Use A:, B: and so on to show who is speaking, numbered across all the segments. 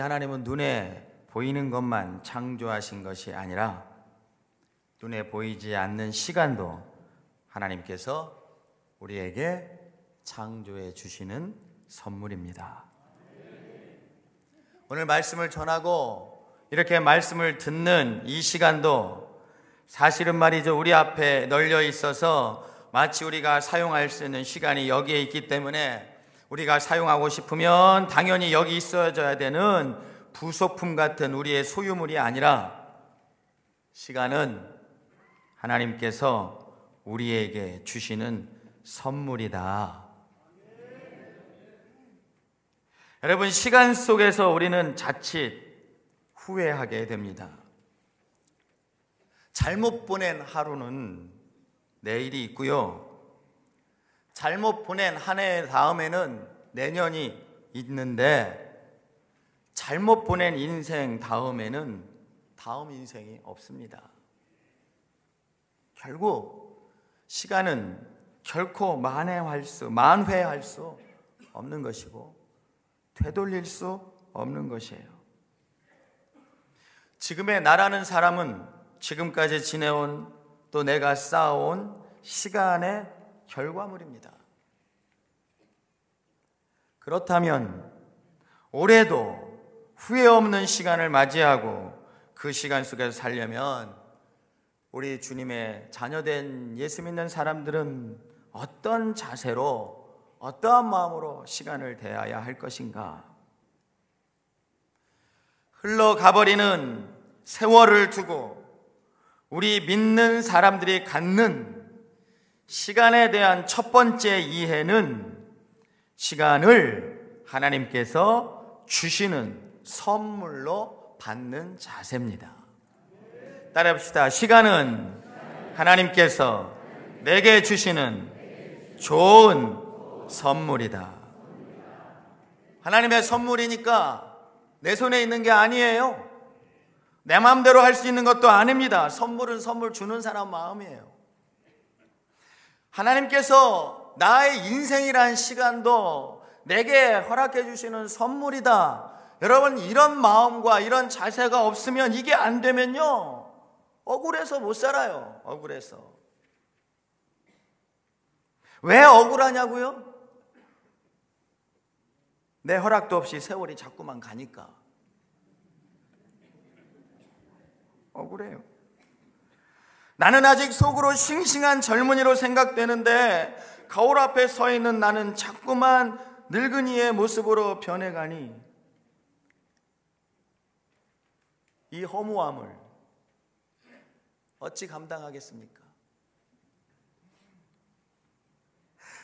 A: 여러분이 하나님은 눈에 보이는 것만 창조하신 것이 아니라 눈에 보이지 않는 시간도 하나님께서 우리에게 창조해 주시는 선물입니다. 오늘 말씀을 전하고 이렇게 말씀을 듣는 이 시간도 사실은 말이죠. 우리 앞에 널려 있어서 마치 우리가 사용할 수 있는 시간이 여기에 있기 때문에 우리가 사용하고 싶으면 당연히 여기 있어야 되는 부속품 같은 우리의 소유물이 아니라 시간은 하나님께서 우리에게 주시는 선물이다. 여러분, 시간 속에서 우리는 자칫 후회하게 됩니다. 잘못 보낸 하루는 내일이 있고요. 잘못 보낸 한 해 다음에는 내년이 있는데 잘못 보낸 인생 다음에는 다음 인생이 없습니다. 결국 시간은 결코 만회할 수, 만회할 수 없는 것이고 되돌릴 수 없는 것이에요. 지금의 나라는 사람은 지금까지 지내온 또 내가 쌓아온 시간의 결과물입니다. 그렇다면 올해도 후회 없는 시간을 맞이하고 그 시간 속에서 살려면 우리 주님의 자녀된 예수 믿는 사람들은 어떤 자세로 어떠한 마음으로 시간을 대해야 할 것인가? 흘러가버리는 세월을 두고 우리 믿는 사람들이 갖는 시간에 대한 첫 번째 이해는 시간을 하나님께서 주시는 선물로 받는 자세입니다. 따라합시다. 시간은 하나님께서 내게 주시는 좋은 선물이다. 하나님의 선물이니까 내 손에 있는 게 아니에요. 내 마음대로 할 수 있는 것도 아닙니다. 선물은 선물 주는 사람 마음이에요. 하나님께서 나의 인생이란 시간도 내게 허락해 주시는 선물이다. 여러분, 이런 마음과 이런 자세가 없으면 이게 안 되면요. 억울해서 못 살아요. 억울해서. 왜 억울하냐고요? 내 허락도 없이 세월이 자꾸만 가니까. 억울해요. 나는 아직 속으로 싱싱한 젊은이로 생각되는데 거울 앞에 서 있는 나는 자꾸만 늙은이의 모습으로 변해가니 이 허무함을 어찌 감당하겠습니까?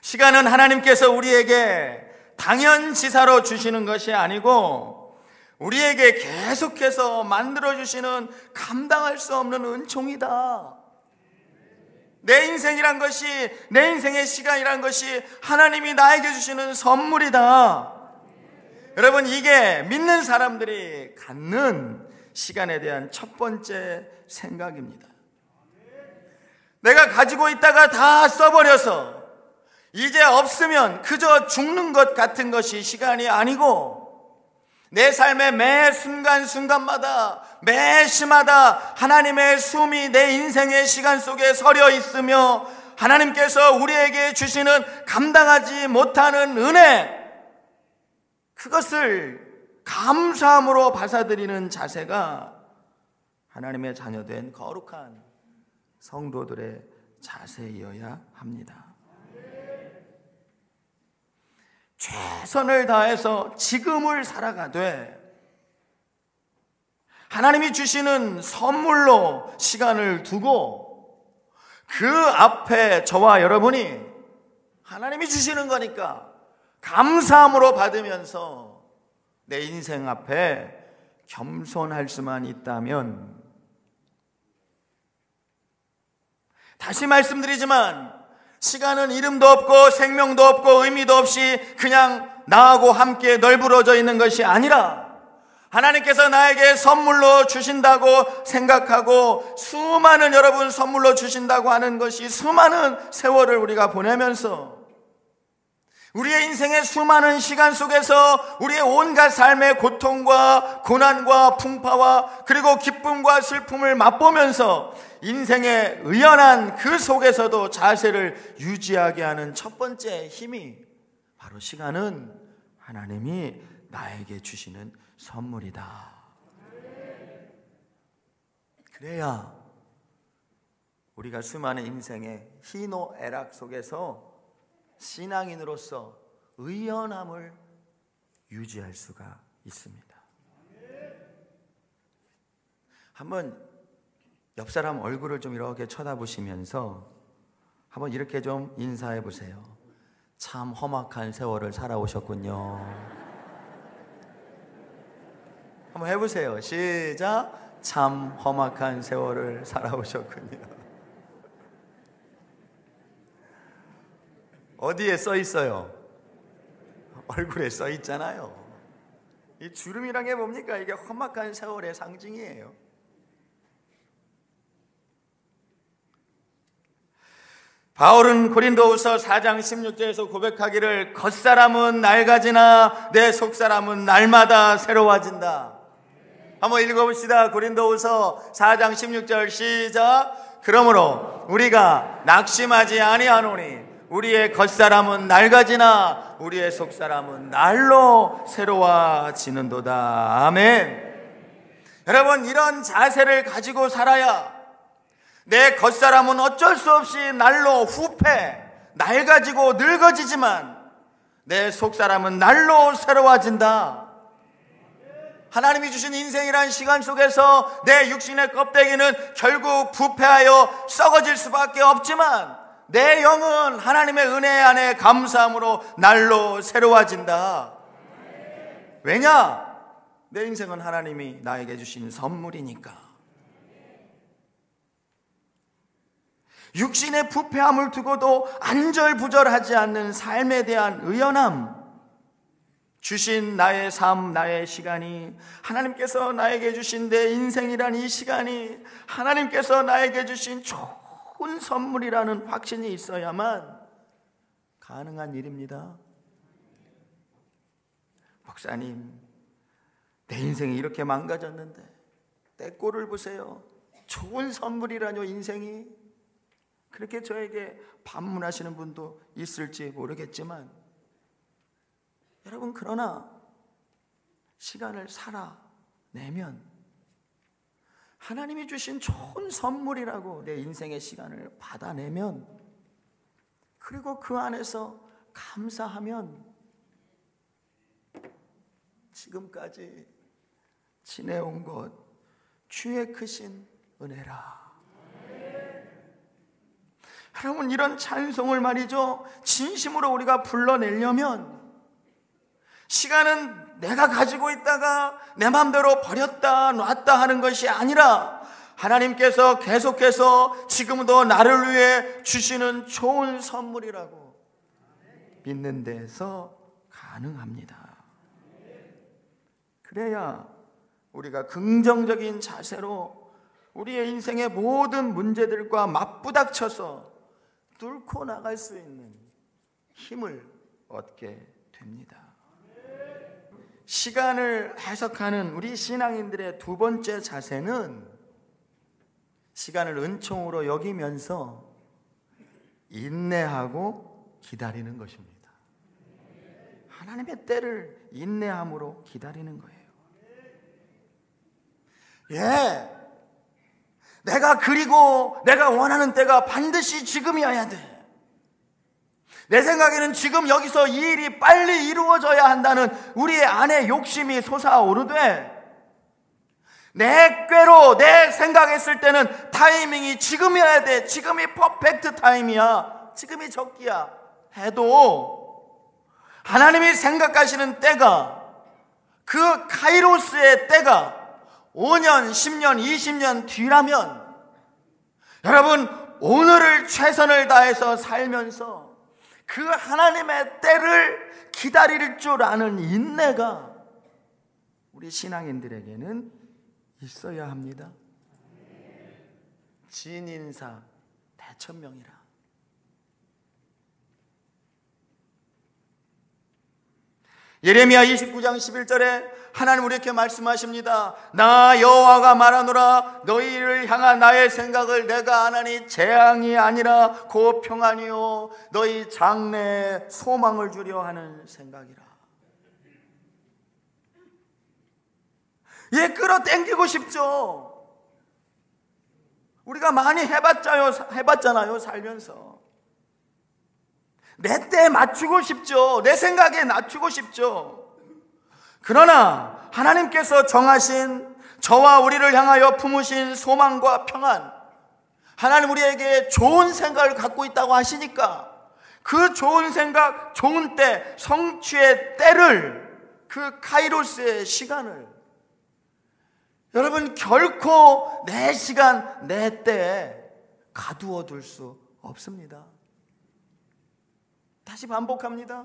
A: 시간은 하나님께서 우리에게 당연지사로 주시는 것이 아니고 우리에게 계속해서 만들어주시는 감당할 수 없는 은총이다. 내 인생이란 것이, 내 인생의 시간이란 것이 하나님이 나에게 주시는 선물이다. 여러분, 이게 믿는 사람들이 갖는 시간에 대한 첫 번째 생각입니다. 내가 가지고 있다가 다 써버려서 이제 없으면 그저 죽는 것 같은 것이 시간이 아니고 내 삶의 매 순간순간마다 매 시마다 하나님의 숨이 내 인생의 시간 속에 서려 있으며 하나님께서 우리에게 주시는 감당하지 못하는 은혜 그것을 감사함으로 받아들이는 자세가 하나님의 자녀된 거룩한 성도들의 자세이어야 합니다. 최선을 다해서 지금을 살아가되 하나님이 주시는 선물로 시간을 두고 그 앞에 저와 여러분이 하나님이 주시는 거니까 감사함으로 받으면서 내 인생 앞에 겸손할 수만 있다면 다시 말씀드리지만 시간은 이름도 없고 생명도 없고 의미도 없이 그냥 나하고 함께 널브러져 있는 것이 아니라 하나님께서 나에게 선물로 주신다고 생각하고 수많은 여러분 선물로 주신다고 하는 것이 수많은 세월을 우리가 보내면서 우리의 인생의 수많은 시간 속에서 우리의 온갖 삶의 고통과 고난과 풍파와 그리고 기쁨과 슬픔을 맛보면서 인생의 의연한 그 속에서도 자세를 유지하게 하는 첫 번째 힘이 바로 시간은 하나님이 나에게 주시는 선물이다. 그래야 우리가 수많은 인생의 희노애락 속에서 신앙인으로서 의연함을 유지할 수가 있습니다. 한번 옆 사람 얼굴을 좀 이렇게 쳐다보시면서 한번 이렇게 좀 인사해 보세요. 참 험악한 세월을 살아오셨군요. 한번 해보세요. 시작. 참 험악한 세월을 살아오셨군요. 어디에 써 있어요? 얼굴에 써 있잖아요. 이 주름이란 게 뭡니까? 이게 험악한 세월의 상징이에요. 바울은 고린도후서 4장 16절에서 고백하기를 겉사람은 낡아지나 내 속사람은 날마다 새로워진다. 한번 읽어봅시다. 고린도후서 4장 16절 시작. 그러므로 우리가 낙심하지 아니하노니 우리의 겉사람은 낡아지나 우리의 속사람은 날로 새로워지는도다. 아멘. 여러분, 이런 자세를 가지고 살아야 내 겉사람은 어쩔 수 없이 날로 후패, 낡아지고 늙어지지만 내 속사람은 날로 새로워진다. 하나님이 주신 인생이란 시간 속에서 내 육신의 껍데기는 결국 부패하여 썩어질 수밖에 없지만 내 영은 하나님의 은혜 안에 감사함으로 날로 새로워진다. 왜냐? 내 인생은 하나님이 나에게 주신 선물이니까. 육신의 부패함을 두고도 안절부절하지 않는 삶에 대한 의연함, 주신 나의 삶, 나의 시간이 하나님께서 나에게 주신 내 인생이란 이 시간이 하나님께서 나에게 주신 좋 은 선물이라는 확신이 있어야만 가능한 일입니다. 목사님, 내 인생이 이렇게 망가졌는데 내 꼴을 보세요. 좋은 선물이라뇨, 인생이. 그렇게 저에게 반문하시는 분도 있을지 모르겠지만 여러분 그러나 시간을 살아내면 하나님이 주신 좋은 선물이라고 내 인생의 시간을 받아내면 그리고 그 안에서 감사하면 지금까지 지내온 것 주의 크신 은혜라. 여러분 이런 찬송을 말이죠 진심으로 우리가 불러내려면 시간은 내가 가지고 있다가 내 마음대로 버렸다 놨다 하는 것이 아니라 하나님께서 계속해서 지금도 나를 위해 주시는 좋은 선물이라고 믿는 데서 가능합니다. 그래야 우리가 긍정적인 자세로 우리의 인생의 모든 문제들과 맞부닥쳐서 뚫고 나갈 수 있는 힘을 얻게 됩니다. 시간을 해석하는 우리 신앙인들의 두 번째 자세는 시간을 은총으로 여기면서 인내하고 기다리는 것입니다. 하나님의 때를 인내함으로 기다리는 거예요. 예. 내가 그리고 내가 원하는 때가 반드시 지금이어야 돼. 내 생각에는 지금 여기서 이 일이 빨리 이루어져야 한다는 우리의 안에 욕심이 솟아오르되 내 꾀로 내 생각했을 때는 타이밍이 지금이어야 돼. 지금이 퍼펙트 타임이야. 지금이 적기야. 해도 하나님이 생각하시는 때가 그 카이로스의 때가 5년, 10년, 20년 뒤라면 여러분 오늘을 최선을 다해서 살면서 그 하나님의 때를 기다릴 줄 아는 인내가 우리 신앙인들에게는 있어야 합니다. 진인사 대천명이라. 예레미야 29장 11절에 하나님 우리에게 말씀하십니다. 나 여호와가 말하노라 너희를 향한 나의 생각을 내가 안하니 재앙이 아니라 고 평안이요 너희 장래에 소망을 주려 하는 생각이라. 예, 끌어당기고 싶죠. 우리가 많이 해봤자요, 해봤잖아요, 살면서. 내 때에 맞추고 싶죠. 내 생각에 낮추고 싶죠. 그러나 하나님께서 정하신 저와 우리를 향하여 품으신 소망과 평안, 하나님 우리에게 좋은 생각을 갖고 있다고 하시니까 그 좋은 생각, 좋은 때, 성취의 때를 그 카이로스의 시간을 여러분 결코 내 시간, 내 때에 가두어 둘 수 없습니다. 다시 반복합니다.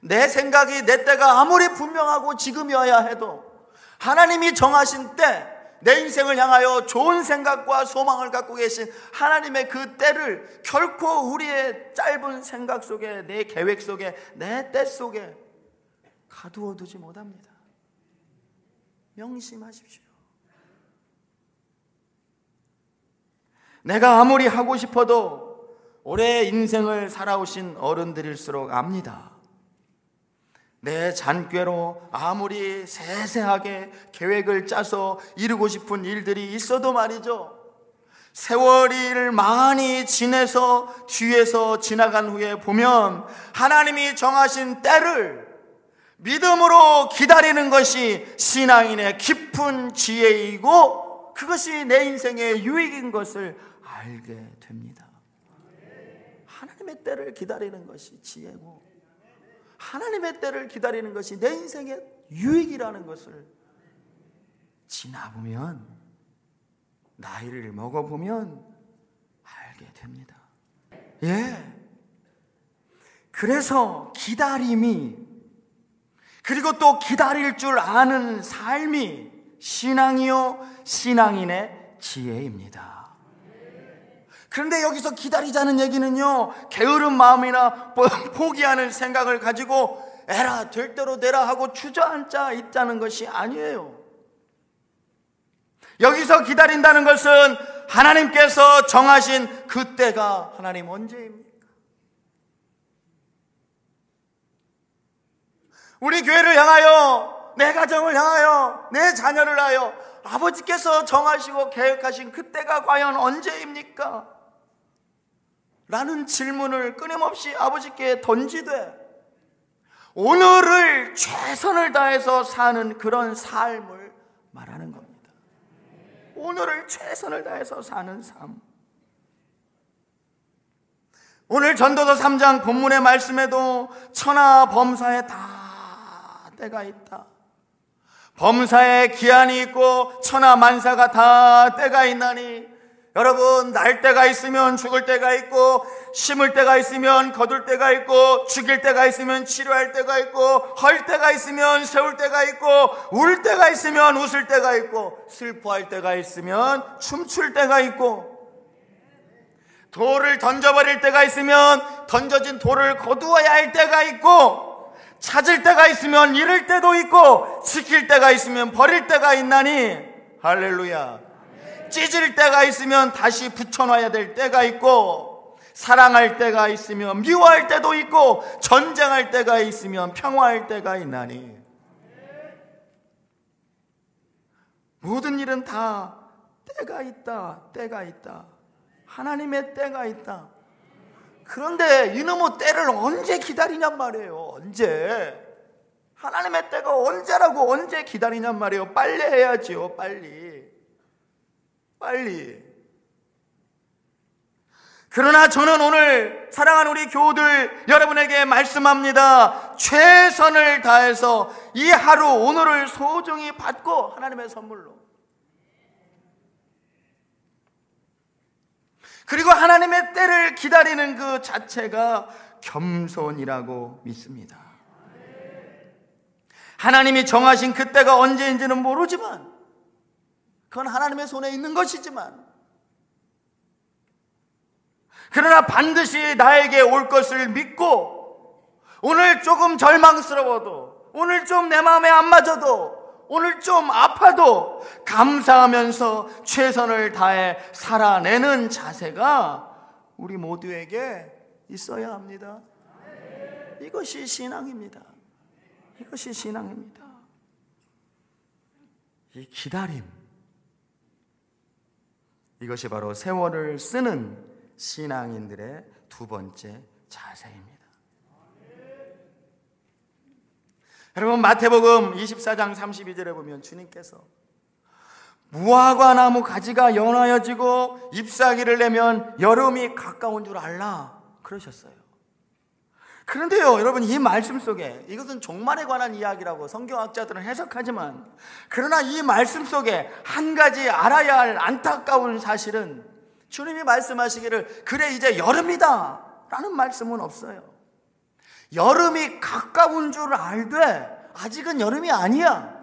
A: 내 생각이 내 때가 아무리 분명하고 지금이어야 해도 하나님이 정하신 때 내 인생을 향하여 좋은 생각과 소망을 갖고 계신 하나님의 그 때를 결코 우리의 짧은 생각 속에 내 계획 속에 내 때 속에 가두어 두지 못합니다. 명심하십시오. 내가 아무리 하고 싶어도 올해 인생을 살아오신 어른들일수록 압니다. 내 잔꾀로 아무리 세세하게 계획을 짜서 이루고 싶은 일들이 있어도 말이죠. 세월을 많이 지내서 뒤에서 지나간 후에 보면 하나님이 정하신 때를 믿음으로 기다리는 것이 신앙인의 깊은 지혜이고 그것이 내 인생의 유익인 것을 알게. 하나님의 때를 기다리는 것이 지혜고 하나님의 때를 기다리는 것이 내 인생의 유익이라는 것을 지나보면 나이를 먹어보면 알게 됩니다. 예. 그래서 기다림이 그리고 또 기다릴 줄 아는 삶이 신앙이요 신앙인의 지혜입니다. 그런데 여기서 기다리자는 얘기는요, 게으른 마음이나 포기하는 생각을 가지고 에라, 될 대로 되라 하고 주저앉아 있다는 것이 아니에요. 여기서 기다린다는 것은 하나님께서 정하신 그때가 하나님 언제입니까? 우리 교회를 향하여, 내 가정을 향하여, 내 자녀를 하여 아버지께서 정하시고 계획하신 그때가 과연 언제입니까? 라는 질문을 끊임없이 아버지께 던지되 오늘을 최선을 다해서 사는 그런 삶을 말하는 겁니다. 오늘을 최선을 다해서 사는 삶. 오늘 전도서 3장 본문의 말씀에도 천하 범사에 다 때가 있다. 범사에 기한이 있고 천하 만사가 다 때가 있나니 여러분, 날 때가 있으면 죽을 때가 있고, 심을 때가 있으면 거둘 때가 있고, 죽일 때가 있으면 치료할 때가 있고, 헐 때가 있으면 세울 때가 있고, 울 때가 있으면 웃을 때가 있고, 슬퍼할 때가 있으면 춤출 때가 있고, 돌을 던져버릴 때가 있으면 던져진 돌을 거두어야 할 때가 있고, 찾을 때가 있으면 잃을 때도 있고, 지킬 때가 있으면 버릴 때가 있나니, 할렐루야. 찢을 때가 있으면 다시 붙여놔야 될 때가 있고 사랑할 때가 있으면 미워할 때도 있고 전쟁할 때가 있으면 평화할 때가 있나니. 모든 일은 다 때가 있다 때가 있다. 하나님의 때가 있다. 그런데 이놈의 때를 언제 기다리냔 말이에요 언제? 하나님의 때가 언제라고 언제 기다리냔 말이에요? 빨리 해야지요 빨리 빨리. 그러나 저는 오늘 사랑하는 우리 교우들 여러분에게 말씀합니다. 최선을 다해서 이 하루 오늘을 소중히 받고 하나님의 선물로. 그리고 하나님의 때를 기다리는 그 자체가 겸손이라고 믿습니다. 하나님이 정하신 그때가 언제인지는 모르지만 그건 하나님의 손에 있는 것이지만 그러나 반드시 나에게 올 것을 믿고 오늘 조금 절망스러워도 오늘 좀 내 마음에 안 맞아도 오늘 좀 아파도 감사하면서 최선을 다해 살아내는 자세가 우리 모두에게 있어야 합니다. 이것이 신앙입니다. 이것이 신앙입니다. 이 기다림. 이것이 바로 세월을 쓰는 신앙인들의 두 번째 자세입니다. 여러분 마태복음 24장 32절에 보면 주님께서 무화과 나무 가지가 연하여지고 잎사귀를 내면 여름이 가까운 줄 알라 그러셨어요. 그런데요, 여러분, 이 말씀 속에 이것은 종말에 관한 이야기라고 성경학자들은 해석하지만, 그러나 이 말씀 속에 한 가지 알아야 할 안타까운 사실은 주님이 말씀하시기를, 그래, 이제 여름이다. 라는 말씀은 없어요. 여름이 가까운 줄 알되, 아직은 여름이 아니야.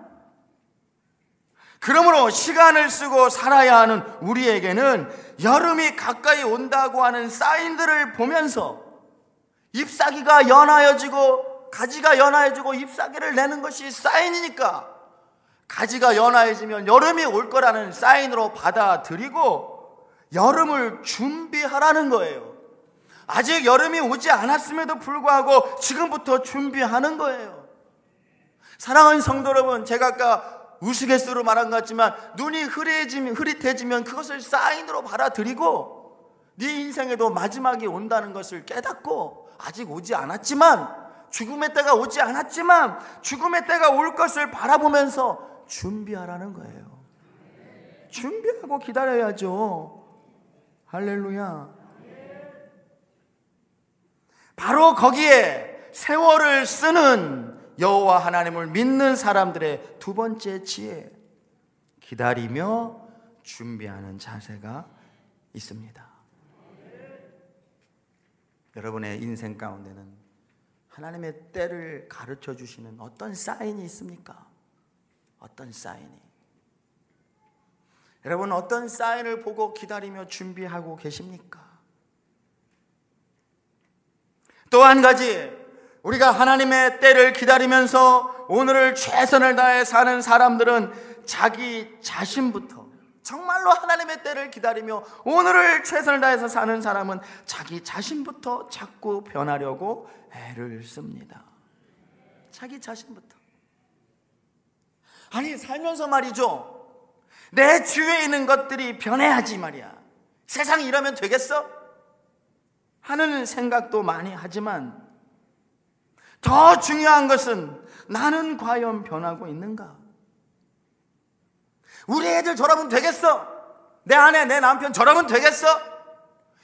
A: 그러므로 시간을 쓰고 살아야 하는 우리에게는 여름이 가까이 온다고 하는 사인들을 보면서 잎사귀가 연하여지고 가지가 연하여지고 잎사귀를 내는 것이 사인이니까 가지가 연하여지면 여름이 올 거라는 사인으로 받아들이고 여름을 준비하라는 거예요. 아직 여름이 오지 않았음에도 불구하고 지금부터 준비하는 거예요. 사랑하는 성도 여러분, 제가 아까 우스갯소리로 말한 것 같지만 눈이 흐릿해지면, 흐릿해지면 그것을 사인으로 받아들이고 네 인생에도 마지막이 온다는 것을 깨닫고 아직 오지 않았지만 죽음의 때가 오지 않았지만 죽음의 때가 올 것을 바라보면서 준비하라는 거예요. 준비하고 기다려야죠. 할렐루야. 바로 거기에 세월을 쓰는 여호와 하나님을 믿는 사람들의 두 번째 지혜 기다리며 준비하는 자세가 있습니다. 여러분의 인생 가운데는 하나님의 때를 가르쳐 주시는 어떤 사인이 있습니까? 어떤 사인이? 여러분 어떤 사인을 보고 기다리며 준비하고 계십니까? 또 한 가지 우리가 하나님의 때를 기다리면서 오늘을 최선을 다해 사는 사람들은 자기 자신부터 정말로 하나님의 때를 기다리며 오늘을 최선을 다해서 사는 사람은 자기 자신부터 자꾸 변하려고 애를 씁니다. 자기 자신부터. 아니, 살면서 말이죠. 내 주위에 있는 것들이 변해야지 말이야. 세상이 이러면 되겠어? 하는 생각도 많이 하지만 더 중요한 것은 나는 과연 변하고 있는가? 우리 애들 저러면 되겠어? 내 아내, 내 남편 저러면 되겠어?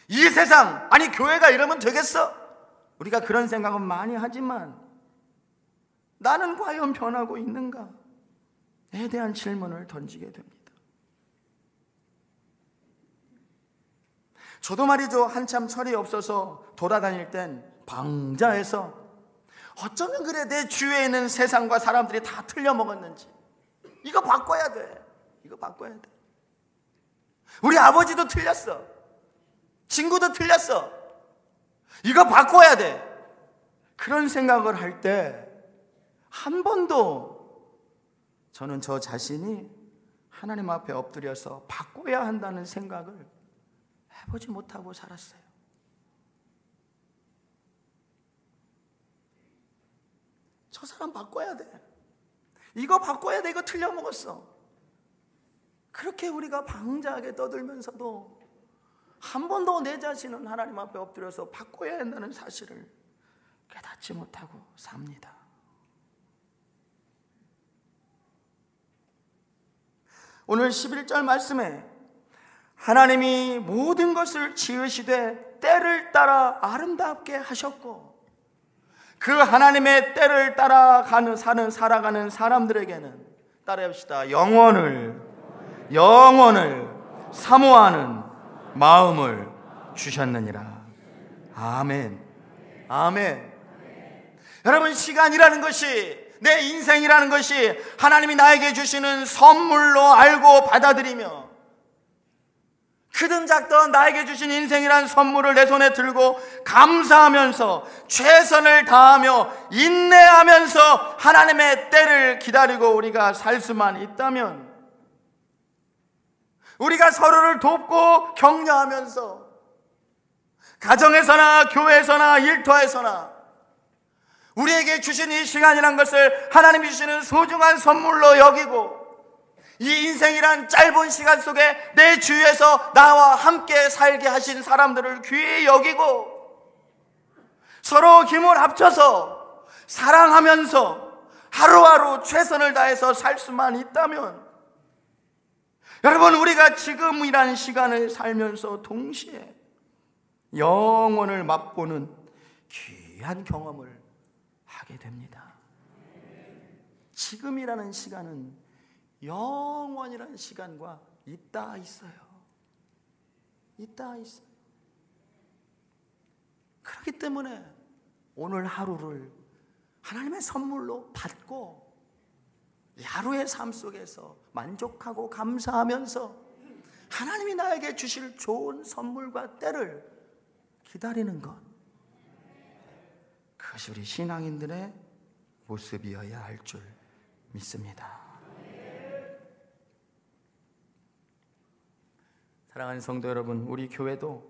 A: 이 세상, 아니 교회가 이러면 되겠어? 우리가 그런 생각은 많이 하지만 나는 과연 변하고 있는가? 에 대한 질문을 던지게 됩니다. 저도 말이죠. 한참 철이 없어서 돌아다닐 땐 방자해서 어쩌면 그래 내 주위에 있는 세상과 사람들이 다 틀려 먹었는지 이거 바꿔야 돼. 이거 바꿔야 돼. 우리 아버지도 틀렸어. 친구도 틀렸어. 이거 바꿔야 돼. 그런 생각을 할 때 한 번도 저는 저 자신이 하나님 앞에 엎드려서 바꿔야 한다는 생각을 해보지 못하고 살았어요. 저 사람 바꿔야 돼. 이거 바꿔야 돼. 이거 틀려먹었어. 그렇게 우리가 방자하게 떠들면서도 한 번도 내 자신은 하나님 앞에 엎드려서 바꿔야 한다는 사실을 깨닫지 못하고 삽니다. 오늘 11절 말씀에 하나님이 모든 것을 지으시되 때를 따라 아름답게 하셨고 그 하나님의 때를 따라 가는 사는 살아가는 사람들에게는 따라합시다. 영원을 영원을 사모하는 마음을 주셨느니라. 아멘. 아멘. 여러분, 시간이라는 것이 내 인생이라는 것이 하나님이 나에게 주시는 선물로 알고 받아들이며 크든 작든 나에게 주신 인생이란 선물을 내 손에 들고 감사하면서 최선을 다하며 인내하면서 하나님의 때를 기다리고 우리가 살 수만 있다면 우리가 서로를 돕고 격려하면서 가정에서나 교회에서나 일터에서나 우리에게 주신 이 시간이란 것을 하나님이 주시는 소중한 선물로 여기고 이 인생이란 짧은 시간 속에 내 주위에서 나와 함께 살게 하신 사람들을 귀히 여기고 서로 힘을 합쳐서 사랑하면서 하루하루 최선을 다해서 살 수만 있다면 여러분 우리가 지금이란 시간을 살면서 동시에 영원을 맛보는 귀한 경험을 하게 됩니다. 지금이라는 시간은 영원이라는 시간과 있다 있어요. 있다 있어요. 그렇기 때문에 오늘 하루를 하나님의 선물로 받고 하루의 삶 속에서 만족하고 감사하면서 하나님이 나에게 주실 좋은 선물과 때를 기다리는 것. 그것이 우리 신앙인들의 모습이어야 할 줄 믿습니다. 사랑하는 성도 여러분, 우리 교회도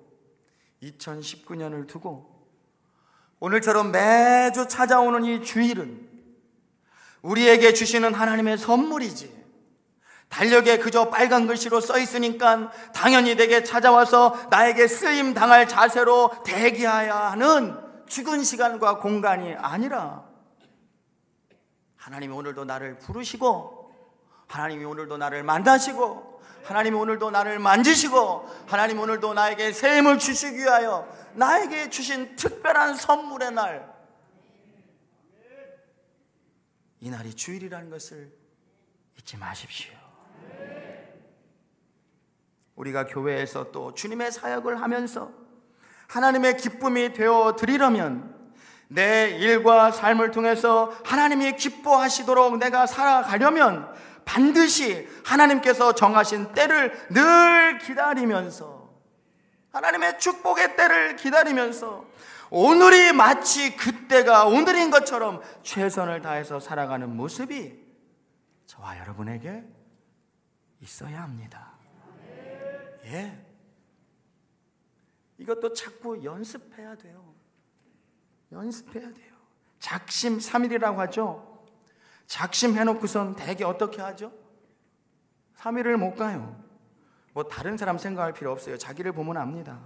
A: 2019년을 두고 오늘처럼 매주 찾아오는 이 주일은 우리에게 주시는 하나님의 선물이지. 달력에 그저 빨간 글씨로 써 있으니까 당연히 내게 찾아와서 나에게 쓰임 당할 자세로 대기해야 하는 죽은 시간과 공간이 아니라 하나님이 오늘도 나를 부르시고 하나님이 오늘도 나를 만나시고 하나님이 오늘도 나를 만지시고 하나님 오늘도 나에게 새 힘을 주시기 위하여 나에게 주신 특별한 선물의 날 이날이 주일이라는 것을 잊지 마십시오. 우리가 교회에서 또 주님의 사역을 하면서 하나님의 기쁨이 되어 드리려면 내 일과 삶을 통해서 하나님이 기뻐하시도록 내가 살아가려면 반드시 하나님께서 정하신 때를 늘 기다리면서 하나님의 축복의 때를 기다리면서 오늘이 마치 그때가 오늘인 것처럼 최선을 다해서 살아가는 모습이 저와 여러분에게 있어야 합니다. 예. 이것도 자꾸 연습해야 돼요. 연습해야 돼요. 작심 삼일이라고 하죠. 작심 해놓고선 대개 어떻게 하죠? 3일을 못 가요. 뭐 다른 사람 생각할 필요 없어요. 자기를 보면 압니다.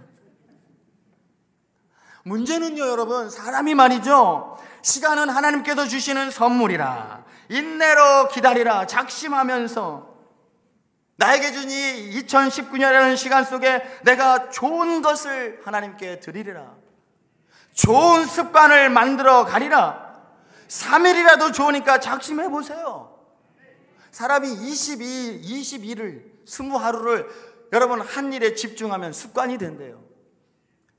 A: 문제는요, 여러분, 사람이 말이죠. 시간은 하나님께서 주시는 선물이라. 인내로 기다리라. 작심하면서 나에게 준 이 2019년이라는 시간 속에 내가 좋은 것을 하나님께 드리리라. 좋은 습관을 만들어 가리라. 3일이라도 좋으니까 작심해 보세요. 사람이 22, 22를, 20하루를 여러분 한 일에 집중하면 습관이 된대요.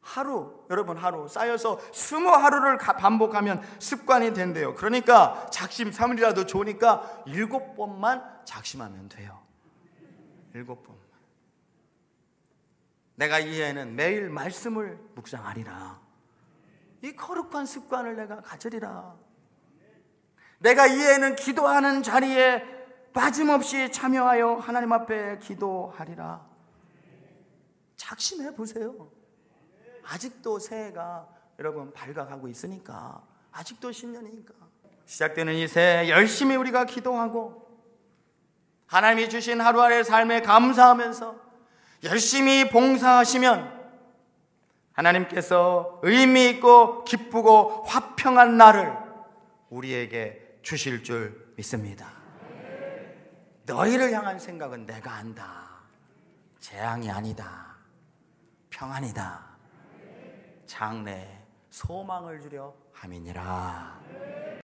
A: 하루, 여러분 하루 쌓여서 20하루를 반복하면 습관이 된대요. 그러니까 작심 3일이라도 좋으니까 7번만 작심하면 돼요. 일곱 번. 내가 이해는 매일 말씀을 묵상하리라. 이 거룩한 습관을 내가 가지리라. 내가 이해는 기도하는 자리에 빠짐없이 참여하여 하나님 앞에 기도하리라. 작심해 보세요. 아직도 새해가 여러분 밝아가고 있으니까 아직도 신년이니까 시작되는 이 새해 열심히 우리가 기도하고 하나님이 주신 하루하루의 삶에 감사하면서 열심히 봉사하시면 하나님께서 의미 있고 기쁘고 화평한 날을 우리에게 주실 줄 믿습니다. 너희를 향한 생각은 내가 안다. 재앙이 아니다. 평안이다. 장래 소망을 주려 함이니라.